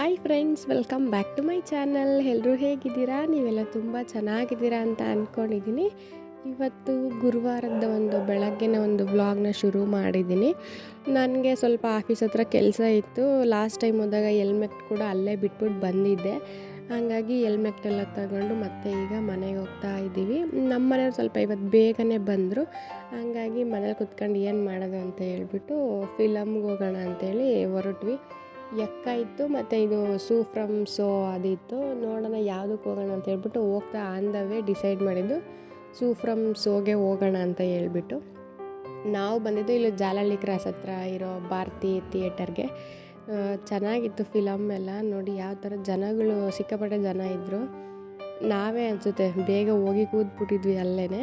Hi friends welcome back to my channel ಎಲ್ಲರೂ ಹೇಗಿದ್ದೀರಾ? ನೀವೆಲ್ಲ ತುಂಬ ಚೆನ್ನಾಗಿದ್ದೀರಾ ಅಂತ ಅಂದ್ಕೊಂಡಿದ್ದೀನಿ ಇವತ್ತು ಗುರುವಾರದ ಒಂದು ಬೆಳಗ್ಗಿನ ಒಂದು ವ್ಲಾಗ್ನ ಶುರು ಮಾಡಿದ್ದೀನಿ. ನನಗೆ ಸ್ವಲ್ಪ ಆಫೀಸ್ ಹತ್ರ ಕೆಲಸ ಇತ್ತು. ಲಾಸ್ಟ್ ಟೈಮ್ ಹೋದಾಗ ಹೆಲ್ಮೆಟ್ ಕೂಡ ಅಲ್ಲೇ ಬಿಟ್ಬಿಟ್ಟು ಬಂದಿದ್ದೆ. ಹಾಗಾಗಿ ಹೆಲ್ಮೆಟ್ ಎಲ್ಲ ತಗೊಂಡು ಮತ್ತೆ ಈಗ ಮನೆಗೆ ಹೋಗ್ತಾ ಇದ್ದೀವಿ. ನಮ್ಮ ಮನೆಯವ್ರು ಸ್ವಲ್ಪ ಇವತ್ತು ಬೇಗನೆ ಬಂದರು. ಹಾಗಾಗಿ ಮನೇಲಿ ಕುತ್ಕೊಂಡು ಏನು ಮಾಡೋದು ಅಂತ ಹೇಳ್ಬಿಟ್ಟು ಫಿಲಮ್ಗೆ ಹೋಗೋಣ ಅಂತೇಳಿ ಹೊರಟ್ವಿ. ಎಕ್ಕ ಇತ್ತು ಮತ್ತು ಇದು ಸೂ ಫ್ರಮ್ ಸೋ ಅದಿತ್ತು. ನೋಡೋಣ ಯಾವುದಕ್ಕೆ ಹೋಗೋಣ ಅಂತ ಹೇಳ್ಬಿಟ್ಟು ಹೋಗ್ತಾ ಆನ್ ದ ವೇ ಡಿಸೈಡ್ ಮಾಡಿದ್ದು, ಸೂ ಫ್ರಮ್ ಸೋಗೆ ಹೋಗೋಣ ಅಂತ ಹೇಳ್ಬಿಟ್ಟು. ನಾವು ಬಂದಿದ್ದು ಇಲ್ಲಿ ಜಾಲಹಳ್ಳಿ ಕ್ರಾಸ್ ಹತ್ರ ಇರೋ ಭಾರತಿ ಥಿಯೇಟರ್ಗೆ. ಚೆನ್ನಾಗಿತ್ತು ಫಿಲಮ್ ಎಲ್ಲ. ನೋಡಿ ಯಾವ ಥರ ಜನಗಳು, ಸಿಕ್ಕಾಪಟ್ಟೆ ಜನ ಇದ್ದರು ನಾವೇ ಅನಿಸುತ್ತೆ, ಬೇಗ ಹೋಗಿ ಕೂತ್ಬಿಟ್ಟಿದ್ವಿ ಅಲ್ಲೇ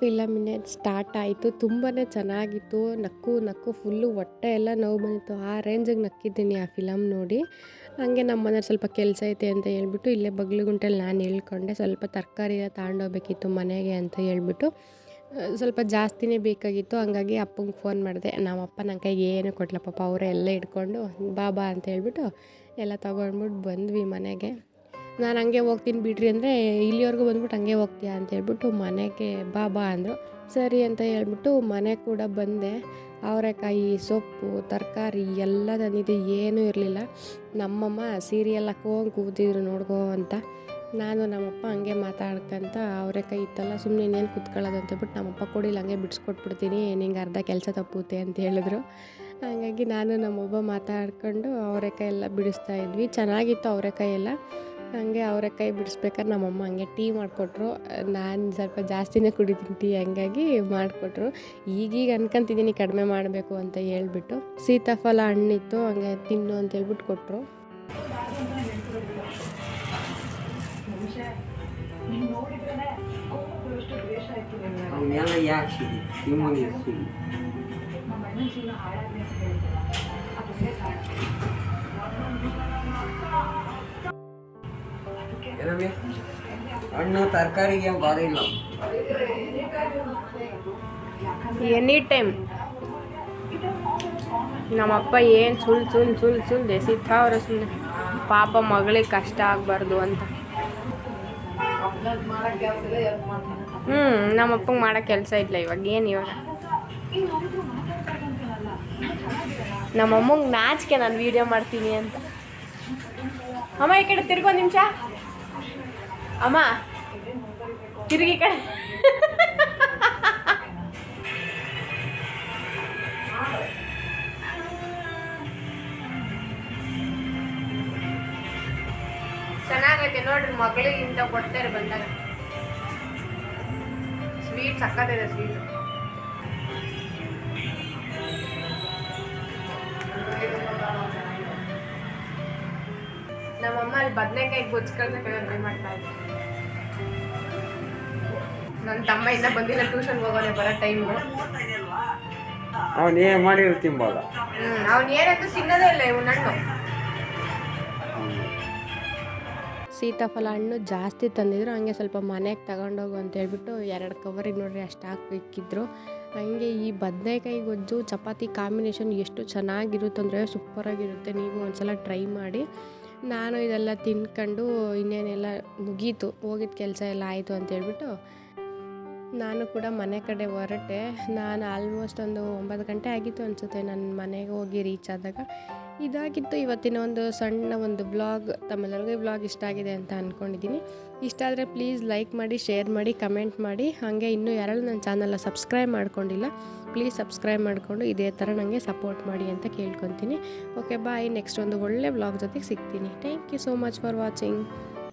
ಫಿಲಮಿನೇ ಸ್ಟಾರ್ಟ್ ಆಯಿತು ತುಂಬಾ ಚೆನ್ನಾಗಿತ್ತು. ನಕ್ಕು ನಕ್ಕು, ಫುಲ್ಲು ಹೊಟ್ಟೆ ಎಲ್ಲ ನೋವು ಬಂದಿತ್ತು. ಆ ರೇಂಜಿಗೆ ನಕ್ಕಿದ್ದೀನಿ ಆ ಫಿಲಮ್ ನೋಡಿ. ಹಾಗೆ ನಮ್ಮ ಮನೇಲಿ ಸ್ವಲ್ಪ ಕೆಲಸ ಐತೆ ಅಂತ ಹೇಳ್ಬಿಟ್ಟು ಇಲ್ಲೇ ಬಗ್ಲುಗುಂಟಲ್ಲಿ ನಾನು ಹೇಳ್ಕೊಂಡೆ. ಸ್ವಲ್ಪ ತರಕಾರಿ ಎಲ್ಲ ತಗೊಂಡೋಗ್ಬೇಕಿತ್ತು ಮನೆಗೆ ಅಂತ ಹೇಳ್ಬಿಟ್ಟು ಸ್ವಲ್ಪ ಜಾಸ್ತಿನೇ ಬೇಕಾಗಿತ್ತು. ಹಂಗಾಗಿ ಅಪ್ಪಂಗೆ ಫೋನ್ ಮಾಡಿದೆ. ನಮ್ಮಪ್ಪ ನನ್ನ ಕೈಗೆ ಏನು ಕೊಟ್ಲ ಪಾಪ ಅವರೇ ಎಲ್ಲ ಇಟ್ಕೊಂಡು ಬಾಬಾ ಅಂತ ಹೇಳ್ಬಿಟ್ಟು ಎಲ್ಲ ತೊಗೊಂಡ್ಬಿಟ್ಟು ಬಂದ್ವಿ ಮನೆಗೆ. ನಾನು ಹಂಗೆ ಹೋಗ್ತೀನಿ ಬಿಡ್ರಿ ಅಂದರೆ ಇಲ್ಲಿವರೆಗೂ ಬಂದ್ಬಿಟ್ಟು ಹಂಗೆ ಹೋಗ್ತೀಯಾ ಅಂತ ಹೇಳ್ಬಿಟ್ಟು ಮನೆಗೆ ಬಾ ಬಾ ಅಂದರು. ಸರಿ ಅಂತ ಹೇಳ್ಬಿಟ್ಟು ಮನೆ ಕೂಡ ಬಂದೆ. ಅವರೆಕಾಯಿ, ಸೊಪ್ಪು, ತರಕಾರಿ ಎಲ್ಲ ತಂದಿದ್ದು. ಏನೂ ಇರಲಿಲ್ಲ. ನಮ್ಮಮ್ಮ ಸೀರಿಯಲ್ ಹಾಕೋಂಗೆ ಕೂತಿದ್ರು ನೋಡ್ಕೋ ಅಂತ. ನಾನು ನಮ್ಮಪ್ಪ ಹಂಗೆ ಮಾತಾಡ್ಕೊಂತ ಅವರೆಕಾಯಿ ಇತ್ತಲ್ಲ ಸುಮ್ಮನೆ ಇನ್ನೇನು ಕೂತ್ಕೊಳ್ಳೋದು ಅಂತ ಹೇಳ್ಬಿಟ್ಟು ನಮ್ಮಪ್ಪ ಕೊಡಿಲ್ಲ ಹಂಗೆ ಬಿಡಿಸ್ಕೊಟ್ಬಿಡ್ತೀನಿ. ನಿಂಗೆ ಅರ್ಧ ಕೆಲಸ ತಪ್ಪುತ್ತೆ ಅಂತ ಹೇಳಿದ್ರು. ಹಾಗಾಗಿ ನಾನು ನಮ್ಮಪ್ಪ ಮಾತಾಡ್ಕೊಂಡು ಅವರೆಕಾಯಿ ಎಲ್ಲ ಬಿಡಿಸ್ತಾ ಇದ್ವಿ. ಚೆನ್ನಾಗಿತ್ತು ಅವರೆಕಾಯಿ ಎಲ್ಲ. ಹಂಗೆ ಅವರೆಕಾಯಿ ಬಿಡಿಸ್ಬೇಕಾದ್ರೆ ನಮ್ಮಮ್ಮ ಹಂಗೆ ಟೀ ಮಾಡಿಕೊಟ್ರು. ನಾನು ಸ್ವಲ್ಪ ಜಾಸ್ತಿನೇ ಕುಡಿತೀನಿ ಟೀ ಹಂಗಾಗಿ ಮಾಡಿಕೊಟ್ರು. ಈಗೀಗ ಅನ್ಕೊಂತಿದ್ದೀನಿ ಕಡಿಮೆ ಮಾಡಬೇಕು ಅಂತ ಹೇಳ್ಬಿಟ್ಟು. ಸೀತಾಫಲ ಹಣ್ಣಿತ್ತು ಹಂಗೆ ತಿನ್ನು ಅಂತ ಹೇಳ್ಬಿಟ್ಟು ಕೊಟ್ಟರು ಅವನ್ನೆಲ್ಲ ಯಾಕೆ ಏನಮ್ಮಿ? ಹಣ್ಣು ತರಕಾರಿಗೆ ಬಾರಿ ಇಲ್ಲ. ಎನಿ ಟೈಮ್ ನಮ್ಮಪ್ಪ ಏನು ಸುಲ್ ಸುಲ್ ಸುಲ್ ಸುಳ್ಳು ಎಸಿತಾವ್ರೆ ಸುಮ್ಮನೆ ಪಾಪ ಮಗಳಿಗೆ ಕಷ್ಟ ಆಗಬಾರ್ದು ಅಂತ. ಹ್ಞೂ ನಮ್ಮಪ್ಪಂಗೆ ಮಾಡೋ ಕೆಲಸ ಇಲ್ಲ ಇವಾಗ, ಏನು ಇವಾಗ? ನಮ್ಮಮ್ಮಂಗೆ ನಾಚಿಕೆ ನಾನು ವೀಡಿಯೋ ಮಾಡ್ತೀನಿ ಅಂತ. ಅಮ್ಮ, ಈ ಕಡೆ ತಿರ್ಗೋ ನಿಮಿಷ. ಅಮ್ಮ ತಿರುಗಿ ಕಡೆ. ಚೆನ್ನಾಗೈತೆ ನೋಡ್ರಿ ಮಗಳಿಗೆ ಇಂಥ ಕೊಡ್ತಾರೆ ಬಂದಾಗ ಸ್ವೀಟ್ ಸಕ್ಕತ್ತಿದೆ ಸ್ವೀಟ್ ನಮ್ಮಮ್ಮ ಅಲ್ಲಿ ಬದನೆಕಾಯಿ ಟ್ರೈ ಮಾಡ್ತಾ ಇದ್ದೆ ನನ್ನ ತಮ್ಮ ಇನ್ನ ಬಂದಿಲ್ಲ ಟ್ಯೂಷನ್ ಹೋಗೋನೆ ಬರೋ ಟೈಮು ಅವನು ಏನು ಮಾಡಿ ತಿಂಬಲ್ಲ ಹ್ಞೂ ಅವ್ನು ಏನಂತ ತಿನ್ನೋದೇ ಇಲ್ಲ ಇವನು ಹಣ್ಣು. ಸೀತಾಫಲ ಹಣ್ಣು ಜಾಸ್ತಿ ತಂದಿದ್ರು ಹಂಗೆ ಸ್ವಲ್ಪ ಮನೆಗೆ ತಗೊಂಡೋಗು ಅಂತ ಹೇಳ್ಬಿಟ್ಟು ಎರಡು ಕವರಿಗೆ ನೋಡ್ರಿ ಅಷ್ಟು ಹಾಕಿಕ್ಕಿದ್ರು ಹಂಗೆ ಈ ಬದನೆಕಾಯಿ ಗೊಜ್ಜು ಚಪಾತಿ ಕಾಂಬಿನೇಷನ್ ಎಷ್ಟು ಚೆನ್ನಾಗಿರುತ್ತೆ ಅಂದರೆ ಸೂಪರಾಗಿರುತ್ತೆ ನೀವು ಒಂದ್ಸಲ ಟ್ರೈ ಮಾಡಿ. ನಾನು ಇದೆಲ್ಲ ತಿನ್ಕೊಂಡು ಇನ್ನೇನೆಲ್ಲ ಮುಗೀತು. ಹೋಗಿದ್ದ ಕೆಲಸ ಎಲ್ಲ ಆಯಿತು ಅಂತ ಹೇಳ್ಬಿಟ್ಟು ನಾನು ಕೂಡ ಮನೆ ಕಡೆ ಹೊರಟೆ. ನಾನು ಆಲ್ಮೋಸ್ಟ್ ಒಂದು ಒಂಬತ್ತು ಗಂಟೆ ಆಗಿತ್ತು ಅನಿಸುತ್ತೆ ನನ್ನ ಮನೆಗೆ ಹೋಗಿ ರೀಚ್ ಆದಾಗ. ಇದಾಗಿತ್ತು ಇವತ್ತಿನ ಒಂದು ಸಣ್ಣ ಒಂದು ಬ್ಲಾಗ್ ತಮ್ಮೆಲ್ಲರಿಗೂ ಬ್ಲಾಗ್ ಇಷ್ಟ ಆಗಿದೆ ಅಂತ ಅಂದ್ಕೊಂಡಿದ್ದೀನಿ ಇಷ್ಟ ಆದರೆ ಪ್ಲೀಸ್ ಲೈಕ್ ಮಾಡಿ ಶೇರ್ ಮಾಡಿ ಕಮೆಂಟ್ ಮಾಡಿ. ಹಾಗೆ ಇನ್ನೂ ಯಾರಲ್ಲೂ ನನ್ನ ಚಾನಲ್ನ ಸಬ್ಸ್ಕ್ರೈಬ್ ಮಾಡ್ಕೊಂಡಿಲ್ಲ ಪ್ಲೀಸ್ ಸಬ್ಸ್ಕ್ರೈಬ್ ಮಾಡಿಕೊಂಡು ಇದೇ ಥರ ನನಗೆ ಸಪೋರ್ಟ್ ಮಾಡಿ ಅಂತ ಕೇಳ್ಕೊತೀನಿ. ಓಕೆ ಬಾಯ್ ನೆಕ್ಸ್ಟ್ ಒಂದು ಒಳ್ಳೆ ವ್ಲಾಗ್ ಜೊತೆಗೆ ಸಿಗ್ತೀನಿ. Thank you so much for watching